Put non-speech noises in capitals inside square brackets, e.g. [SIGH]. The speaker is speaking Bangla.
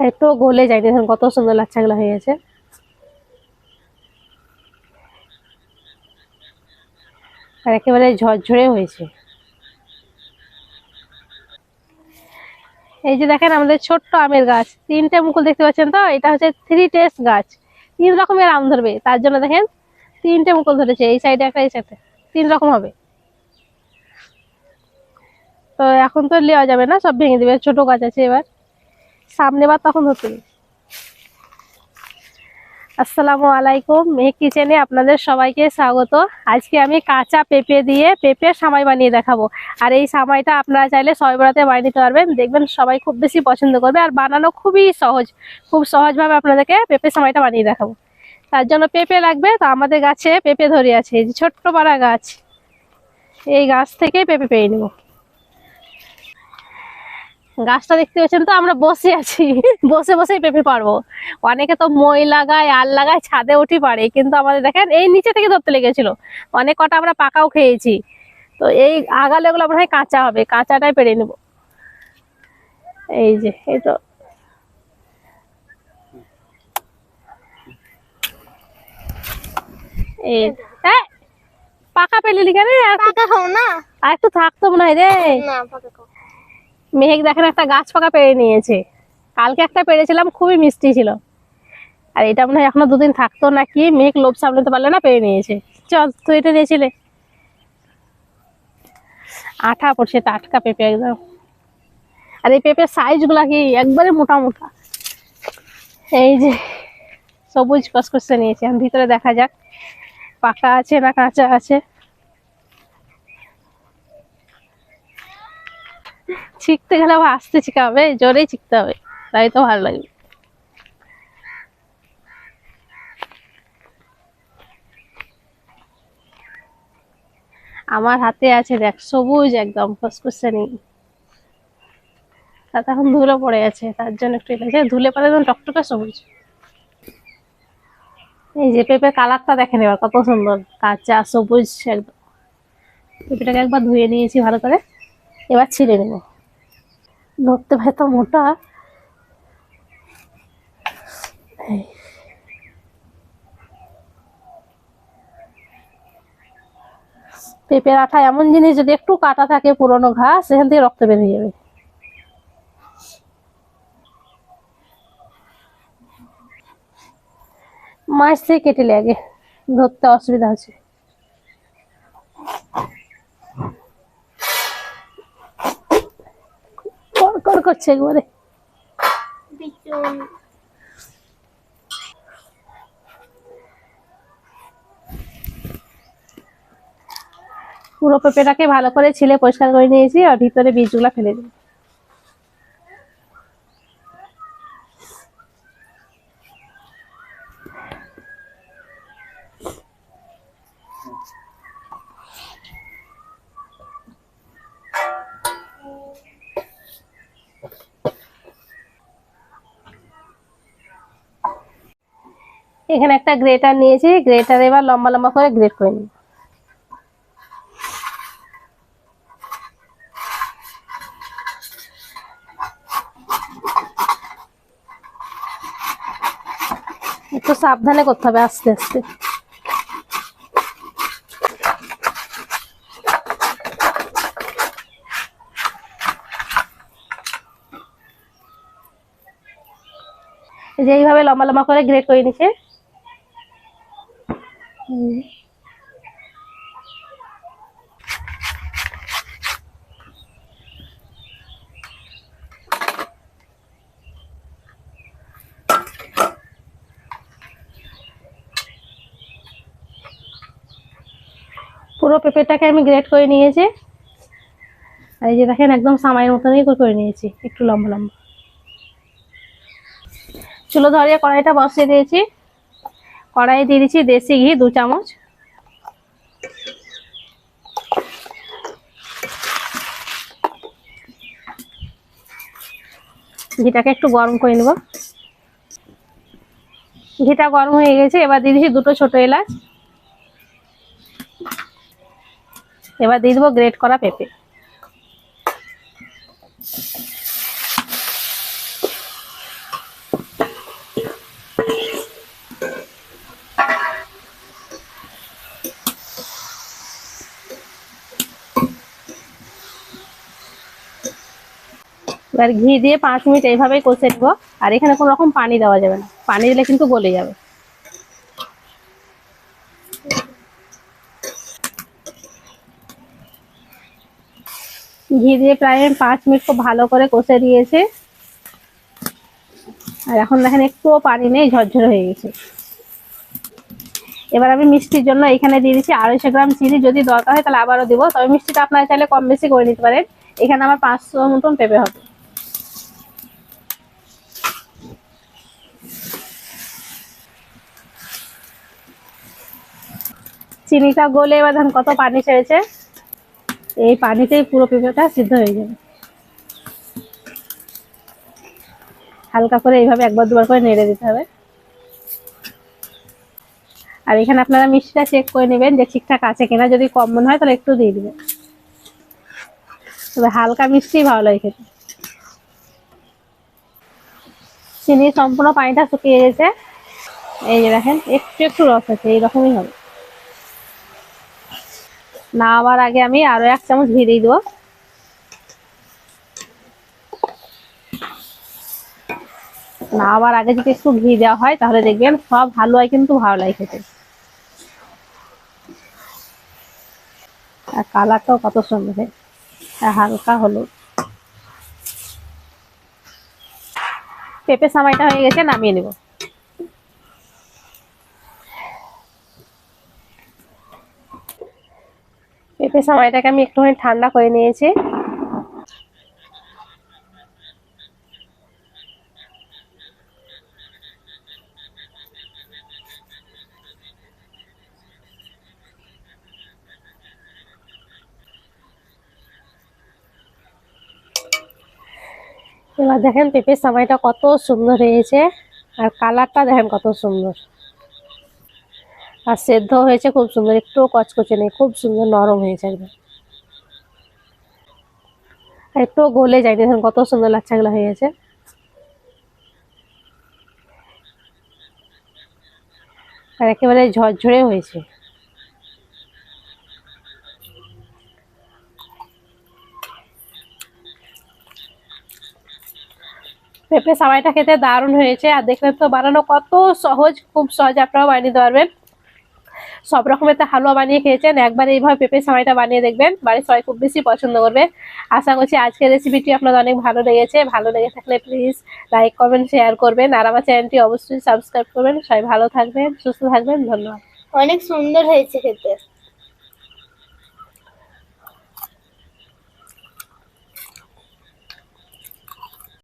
একটু গলে যায়নি দেখুন কত সুন্দর লাচ্ছাগুলো হয়ে গেছে। আর একেবারে ঝরঝরে হয়েছে। এই যে দেখেন আমাদের ছোট্ট আমের গাছ, তিনটে মুকুল দেখতে পাচ্ছেন তো? এটা হচ্ছে থ্রি টেস্ট গাছ। তিন রকমের আম ধরবে, তার জন্য দেখেন তিনটে মুকুল ধরেছে, এই সাইডে একটা, এই সাইডে তিন রকম হবে। তো এখন তো নেওয়া যাবে না, সব ভেঙে দেবে, ছোট গাছ আছে এবার। সামনে বার তখন হবে। আসসালামু আলাইকুম মেঘ কিচেনে আপনাদের সবাইকে স্বাগত। আজকে আমি কাঁচা পেঁপে দিয়ে পেঁপের সামাই বানিয়ে দেখাবো। আর এই সামাইটা আপনারা চাইলে সবাই বেড়াতে বানিয়ে নিতে পারবেন। দেখবেন সবাই খুব বেশি পছন্দ করবে আর বানানো খুবই সহজ। খুব সহজভাবে আপনাদেরকে পেঁপে সামাইটা বানিয়ে দেখাবো। তার জন্য পেঁপে লাগবে, তো আমাদের গাছে পেঁপে ধরে আছে, এই যে ছোট্ট পাড়া গাছ। এই গাছ থেকে পেঁপে পেয়ে নেব। গাছটা দেখতে পাচ্ছেন তো আমরা বসে আছি। [LAUGHS] বসে বসেই পেঁপে পারব অনেকে তো মই লাগায় আর লাগায় ছাদে উঠি পারে কিন্তু আমাদের দেখেন এই নিচে থেকে ধরতে লেগেছিল। অনেক কটা আমরা পাকাও খেয়েছি। তো এই আগালেগুলো মনে হয় কাঁচা হবে কাঁচাটাই পেরে নেব। এই যে এই তো। এই এই, পাকা পেলি কেন? পাকা খাও না? আর একটু থাকতো মনে হয় রে। না পাকা খাও। মেহেক দেখেন একটা গাছ পাকা পেরে নিয়েছে। কালকে একটা পেরেছিলাম খুবই মিষ্টি ছিল। আর এটা মনে হয় এখনও দুদিন থাকতো নাকি? মেঘ লোভ সামলাতে পারলে না পেরে নিয়েছে। চল, তুই এটা নিয়েছিলে আঠা পড়ছে টাটকা পেঁপে একদম। আর এই পেঁপের সাইজগুলা কি একবারে মোটা মোটা। এই যে, সবুজ কসকসে নিয়েছি। আমি ভিতরে দেখা যাক, পাকা আছে না কাঁচা আছে। শিখতে গেলে আবার আসতে শিখাবে জোরেই শিখতে হবে, তাই তো ভালো লাগবে আমার হাতে আছে দেখ, সবুজ একদম, ফসফসে নেই। তাতে এখন ধুলো পড়ে আছে, তার জন্য একটু এলাকা ধুলে পরে একদম টকটকে সবুজ। এই যে পেঁপে কালারটা দেখেন এবার, কত সুন্দর, কাঁচা, সবুজ একদম। পেঁপেটাকে একবার ধুয়ে নিয়েছি ভালো করে। এবার ছিঁড়ে নেব। ধরতে ভাই তো মোটা। পেঁপের আঠা এমন জিনিস যদি একটু কাটা থাকে পুরনো ঘাস, সেখান থেকে রক্ত বেরিয়ে যাবে। মাছ থেকে কেটে লাগে ধরতে অসুবিধা আছে কর কর করছে একবারে। পুরো পেঁপেটাকে ভালো করে ছিলে পরিষ্কার করে নিয়েছি আর ভিতরে বীজগুলা ফেলে দিই এখানে একটা গ্রেটার নিয়েছি গ্রেটার এবার লম্বা লম্বা করে গ্রেট করে নিই একটু সাবধানে করতে হবে আস্তে আস্তে যে এইভাবে লম্বা লম্বা করে গ্রেট করে নিচ্ছে। পুরো পেঁপেটাকে আমি গ্রেট করে নিয়েছি। আর এই যে দেখেন, একদম সামাইয়ের মতনই করে করে নিয়েছি, একটু লম্বা লম্বা। চুলো ধরিয়ে কড়াইটা বসিয়ে দিয়েছি। কড়াই দিয়ে দিচ্ছি দেশি ঘি, দু চামচ। ঘিটাকে একটু গরম করে নেব। ঘিটা গরম হয়ে গেছে, এবার দিয়ে দিচ্ছি দুটো ছোট এলাচ। এবার দিয়ে দেবো গ্রেট করা পেঁপে। এবার ঘি দিয়ে পাঁচ মিনিট এইভাবেই কষে নেব। আর এখানে কোনো রকম পানি দেওয়া যাবে না। পানি দিলে কিন্তু গলে যাবে। ঘি দিয়ে প্রায় পাঁচ মিনিট খুব ভালো করে কষে দিয়েছে। আর এখন দেখেন একটুও পানি নেই, ঝরঝর হয়ে গেছে। এবার আমি মিষ্টির জন্য এখানে দিয়ে দিচ্ছি আড়াইশো গ্রাম চিনি। যদি দরকার হয় তাহলে আবারও দিব। তবে মিষ্টিটা আপনারা চাইলে কম বেশি করে নিতে পারেন। এখানে আমার পাঁচশো মতন পেঁপে হবে। চিনিটা গলে এবার দেখেন কত পানি ছেড়েছে। এই পানিতেই পুরো পেঁপেটা সিদ্ধ হয়ে যাবে। হালকা করে এইভাবে একবার দুবার করে নেড়ে দিতে হবে। আর এখানে আপনারা মিষ্টিটা চেক করে নেবেন যে ঠিকঠাক আছে কিনা। যদি কম মনে হয় তাহলে একটু দিয়ে দেবেন। তবে হালকা মিষ্টি ভালো লাগে খেতে। চিনি সম্পূর্ণ পানিটা শুকিয়ে গেছে। এই যে দেখেন, একটু একটু রস আছে, এইরকমই হবে। না আবার আগে আমি আরও এক চামচ ঘি দিয়ে দেবো। না আবার আগে যদি একটু ঘি দেওয়া হয়, তাহলে দেখবেন সব হালুয়াই কিন্তু ভালো লাগে খেতে। আর কালারটাও কত সুন্দর হালকা হলুদ। পেঁপে সামাইটা হয়ে গেছে, নামিয়ে নেব। পেঁপে সময়টাকে আমি একটুখানি ঠান্ডা করে নিয়েছি। এবার দেখেন পেঁপের সামাইটা কত সুন্দর হয়েছে, আর কালারটা দেখেন কত সুন্দর। আর সেদ্ধ হয়েছে খুব সুন্দর একটু কচকচে নেই, খুব সুন্দর নরম হয়েছে একদম। আর একটু গলে যায়, দেখেন কত সুন্দর লাচ্ছাগুলো হয়েছে। আর একেবারে ঝরঝরে হয়েছে। পেঁপে সামাইটা খেতে দারুণ হয়েছে, আর দেখলেন তো বানানো কত সহজ, খুব সহজ, আপনারাও বানিয়ে নিতে পারবেন। সব রকমের তো হালুয়া বানিয়ে খেয়েছেন। একবার এইভাবে পেঁপে সামাইটা বানিয়ে দেখবেন। বাড়ির সবাই খুব বেশি পছন্দ করবে। আশা করছি আজকের রেসিপিটি আপনাদের অনেক ভালো লেগেছে। ভালো লেগে থাকলে প্লিজ লাইক করবেন শেয়ার করবেন। আর আমার চ্যানেলটি অবশ্যই সাবস্ক্রাইব করবেন। সবাই ভালো থাকবেন, সুস্থ থাকবেন। ধন্যবাদ। অনেক সুন্দর হয়েছে খেতে।